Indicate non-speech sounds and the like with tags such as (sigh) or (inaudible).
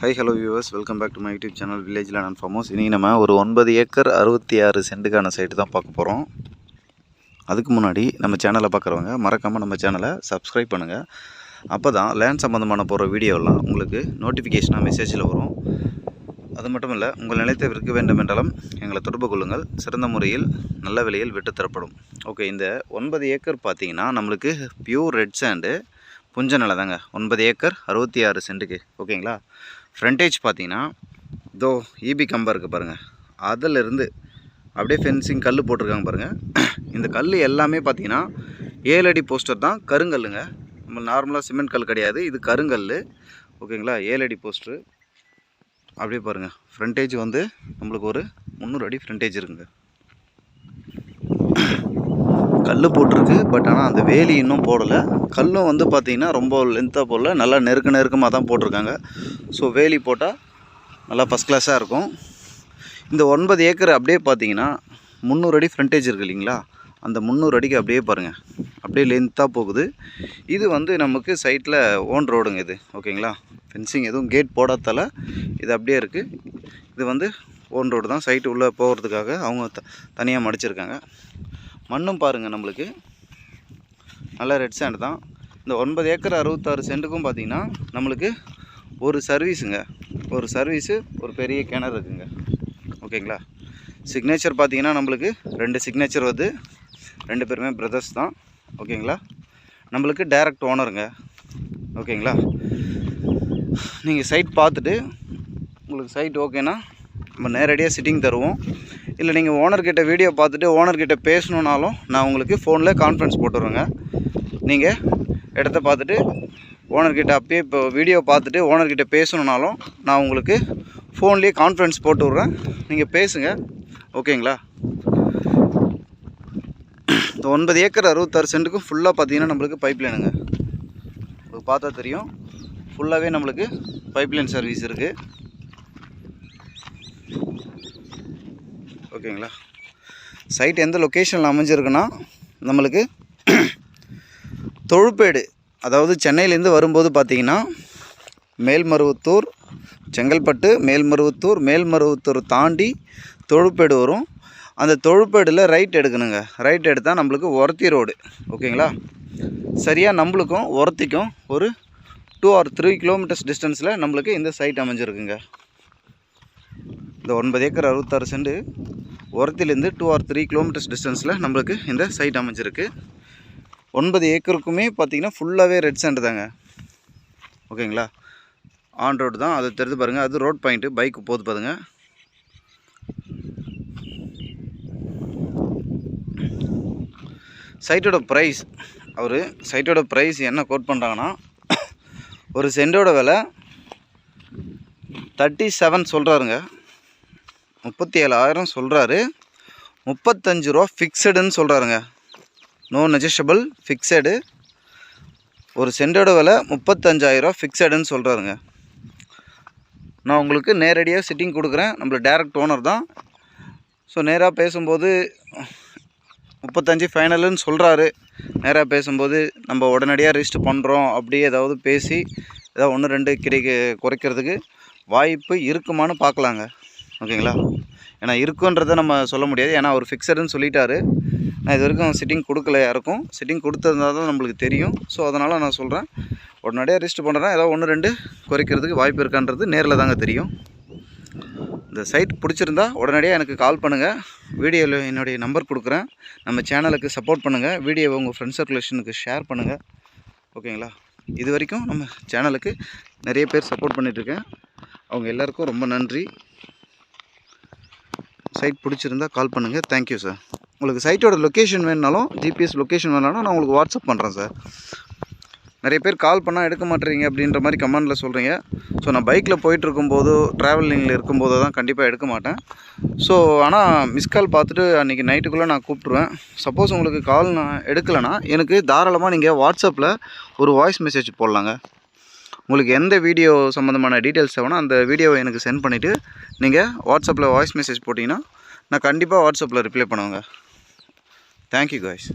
Hi hello viewers welcome back to my YouTube channel வில்லேஜில் நான் ஃபமோஸ் இன்றைக்கி நம்ம ஒரு ஒன்பது ஏக்கர் அறுபத்தி ஆறு சென்ட்டுக்கான சைட்டு தான் பார்க்க போகிறோம் அதுக்கு முன்னாடி நம்ம சேனலை பார்க்குறவங்க மறக்காமல் நம்ம சேனலை சப்ஸ்கிரைப் பண்ணுங்கள் அப்போ தான் லேண்ட் சம்மந்தமான போகிற வீடியோலாம் உங்களுக்கு நோட்டிஃபிகேஷனாக மெசேஜில் வரும். அது மட்டும் இல்லை உங்கள் நிலையத்தை விற்க வேண்டும் என்றாலும் எங்களை தொடர்பு கொள்ளுங்கள். சிறந்த முறையில் நல்ல விலையில் விட்டு தரப்படும். ஓகே இந்த ஒன்பது ஏக்கர் பார்த்தீங்கன்னா நம்மளுக்கு பியூர் ரெட் சாண்டு புஞ்ச நிலை தாங்க ஒன்பது ஏக்கர் அறுபத்தி ஆறு சென்ட்டுக்கு ஓகேங்களா ஃப்ரண்டேஜ் பார்த்தீங்கன்னா இதோ ஈபி கம்பா இருக்குது பாருங்கள் அதிலிருந்து அப்படியே ஃபென்சிங் கல் போட்டிருக்காங்க பாருங்கள் இந்த கல் எல்லாமே பார்த்தீங்கன்னா ஏழு அடி போஸ்டர் தான் கருங்கல்லுங்க. நம்ம நார்மலாக சிமெண்ட் கல் கிடையாது. இது கருங்கல் ஓகேங்களா ஏழு அடி போஸ்டரு அப்படியே பாருங்கள் ஃப்ரண்டேஜ் வந்து நம்மளுக்கு ஒரு முந்நூறு அடி ஃப்ரண்டேஜ் இருக்குங்க. கல் போட்டிருக்கு பட் ஆனால் அந்த வேலி இன்னும் போடலை. கல்லும் வந்து பார்த்திங்கன்னா ரொம்ப லென்த்தாக போடல நல்லா நெருக்க நெருக்கமாக தான் போட்டிருக்காங்க. ஸோ வேலி போட்டால் நல்லா ஃபஸ்ட் கிளாஸாக இருக்கும். இந்த ஒன்பது ஏக்கர் அப்படியே பார்த்தீங்கன்னா முந்நூறு அடி ஃப்ரண்டேஜ் இருக்குது இல்லைங்களா? அந்த முந்நூறு அடிக்கு அப்படியே பாருங்கள் அப்படியே லென்த்தாக போகுது. இது வந்து நமக்கு சைட்டில் ஓன் ரோடுங்க இது ஓகேங்களா? ஃபென்சிங் எதுவும் கேட் போடாதால இது அப்படியே இருக்குது இது வந்து ஓன் ரோடு தான். சைட்டு உள்ளே போகிறதுக்காக அவங்க த தனியாக மடிச்சிருக்காங்க. மண்ணும் பாருங்கள் நம்மளுக்கு. நல்லா ரெட் சேண்டு தான். இந்த ஒன்பது ஏக்கர் அறுபத்தாறு சென்ட்டுக்கும் பார்த்தீங்கன்னா நம்மளுக்கு ஒரு சர்வீஸுங்க ஒரு சர்வீஸு ஒரு பெரிய கிணறு இருக்குங்க. ஓகேங்களா? சிக்னேச்சர் பார்த்தீங்கன்னா நம்மளுக்கு ரெண்டு சிக்னேச்சர் வந்து ரெண்டு பேருமே பிரதர்ஸ் தான். ஓகேங்களா? நம்மளுக்கு டைரக்ட் ஓனருங்க ஓகேங்களா? நீங்கள் சைட் பார்த்துட்டு உங்களுக்கு சைட் ஓகேனா நம்ம நேரடியாக சிட்டிங் தருவோம். இல்லை நீங்கள் ஓனர்கிட்ட வீடியோ பார்த்துட்டு ஓனர்கிட்ட பேசணுன்னாலும் நான் உங்களுக்கு ஃபோனில் கான்ஃபரன்ஸ் போட்டுருவேங்க நீங்கள் இடத்த பார்த்துட்டு ஓனர்கிட்ட அப்பயே இப்போ வீடியோ பார்த்துட்டு ஓனர்கிட்ட பேசணுன்னாலும் நான் உங்களுக்கு ஃபோன்லேயே கான்ஃபரன்ஸ் போட்டு விட்றேன் நீங்கள் பேசுங்க. ஓகேங்களா? ஒன்பது ஏக்கர் அறுபத்தாறு சென்ட்டுக்கும் ஃபுல்லாக பார்த்தீங்கன்னா நம்மளுக்கு பைப் லைனுங்க உங்களுக்கு பார்த்தா தெரியும். ஃபுல்லாகவே நம்மளுக்கு பைப் லைன் சர்வீஸ் இருக்குது ஓகேங்களா? சைட் எந்த லொக்கேஷனில் அமைஞ்சிருக்குன்னா நம்மளுக்கு (clears throat) தொழுப்பேடு அதாவது சென்னையிலேருந்து வரும்போது பார்த்தீங்கன்னா மேல்மருவத்தூர் செங்கல்பட்டு மேல்மருவத்தூர் மேல்மருவத்தூர் தாண்டி தொழுப்பேடு வரும். அந்த தொழுப்பேடில் ரைட் எடுக்கணுங்க. ரைட் எடுத்தால் நம்மளுக்கு ஒரத்தி ரோடு ஓகேங்களா? சரியாக நம்மளுக்கும் ஒரத்திக்கும் ஒரு டூ ஆர் த்ரீ கிலோமீட்டர்ஸ் டிஸ்டன்ஸில் நம்மளுக்கு இந்த சைட் அமைஞ்சிருக்குங்க. இந்த ஒன்பது ஏக்கர் அறுபத்தாறு செண்டு உரத்திலேருந்து டூ ஆர் த்ரீ கிலோமீட்டர்ஸ் டிஸ்டன்ஸில் நம்மளுக்கு இந்த சைட் அமைஞ்சிருக்கு. ஒன்பது ஏக்கருக்குமே பார்த்தீங்கன்னா ஃபுல்லாகவே ரெட் சேண்டு தாங்க. ஓகேங்களா? ஆன் ரோடு தான். அதை தெரிஞ்சு பாருங்கள் அது ரோட் பாயிண்ட்டு பைக்கு போது பாருங்க. சைட்டோட ப்ரைஸ் அவர் சைட்டோட ப்ரைஸ் என்ன கோட் பண்ணுறாங்கன்னா ஒரு சென்டோட விலை தேர்ட்டி செவன் சொல்கிறாருங்க முப்பத்தி ஏழாயிரம் சொல்கிறாரு முப்பத்தஞ்சு ரூபா ஃபிக்ஸடுன்னு சொல்கிறாருங்க நோ நெஜஷபிள் ஃபிக்ஸடு ஒரு சென்டோட விலை முப்பத்தஞ்சாயிரம் ஃபிக்ஸடுன்னு சொல்கிறாருங்க நான் உங்களுக்கு நேரடியாக சிட்டிங் கொடுக்குறேன். நம்மள டேரக்ட் ஓனர் தான். ஸோ நேராக பேசும்போது முப்பத்தஞ்சு ஃபைனலுன்னு சொல்கிறாரு நேராக பேசும்போது நம்ம உடனடியாக ரிஜிஸ்டர் பண்ணுறோம் அப்படியே ஏதாவது பேசி ஏதாவது ஒன்று ரெண்டு கிடைக்க குறைக்கிறதுக்கு வாய்ப்பு இருக்குமான்னு பார்க்கலாங்க. ஓகேங்களா? ஏன்னா இருக்குன்றதை நம்ம சொல்ல முடியாது. ஏன்னா அவர் ஃபிக்ஸடுன்னு சொல்லிட்டாரு. நான் இது வரைக்கும் சிட்டிங் கொடுக்கல யாருக்கும். சிட்டிங் கொடுத்ததுனால தான் நம்மளுக்கு தெரியும். ஸோ அதனால் நான் சொல்கிறேன் உடனடியாக ரிஜிஸ்டர் பண்ணுறேன் ஏதாவது ஒன்று ரெண்டு குறைக்கிறதுக்கு வாய்ப்பு இருக்கான்றது நேரில் தாங்க தெரியும். இந்த சைட் பிடிச்சிருந்தா உடனடியாக எனக்கு கால் பண்ணுங்கள் வீடியோவில் என்னுடைய நம்பர் கொடுக்குறேன். நம்ம சேனலுக்கு சப்போர்ட் பண்ணுங்கள் வீடியோவை உங்கள் ஃப்ரெண்ட்ஸ் சர்க்குலேஷனுக்கு ஷேர் பண்ணுங்கள் ஓகேங்களா? இது வரைக்கும் நம்ம சேனலுக்கு நிறைய பேர் சப்போர்ட் பண்ணிகிட்ருக்கேன் அவங்க எல்லாருக்கும் ரொம்ப நன்றி. சைட் பிடிச்சிருந்தா கால் பண்ணுங்கள் தேங்க்யூ சார் உங்களுக்கு சைட்டோட லொக்கேஷன் வேணுனாலும் ஜிபிஎஸ் லொக்கேஷன் வேணாலும் நான் உங்களுக்கு வாட்ஸ்அப் பண்ணுறேன் சார் நிறைய பேர் கால் பண்ணால் எடுக்க மாட்டேறீங்க அப்படின்ற மாதிரி கமெண்டில் சொல்கிறீங்க ஸோ நான் பைக்கில் போயிட்டுருக்கும்போதோ ட்ராவலிங்கில் இருக்கும்போதோ தான் கண்டிப்பாக எடுக்க மாட்டேன். ஸோ ஆனால் மிஸ் கால் பார்த்துட்டு அன்றைக்கி நைட்டுக்குள்ளே நான் கூப்பிட்ருவேன் சப்போஸ் உங்களுக்கு கால் நான் எடுக்கலைன்னா எனக்கு தாராளமாக நீங்கள் வாட்ஸ்அப்பில் ஒரு வாய்ஸ் மெசேஜ் போடலாங்க. உங்களுக்கு எந்த வீடியோ சம்மந்தமான டீட்டெயில்ஸ் வேணும் அந்த வீடியோவை எனக்கு சென்ட் பண்ணிவிட்டு நீங்கள் வாட்ஸ்அப்பில் வாய்ஸ் மெசேஜ் போட்டிங்கன்னா நான் கண்டிப்பாக வாட்ஸ்அப்பில் ரிப்ளை பண்ணுவேங்க. Thank you guys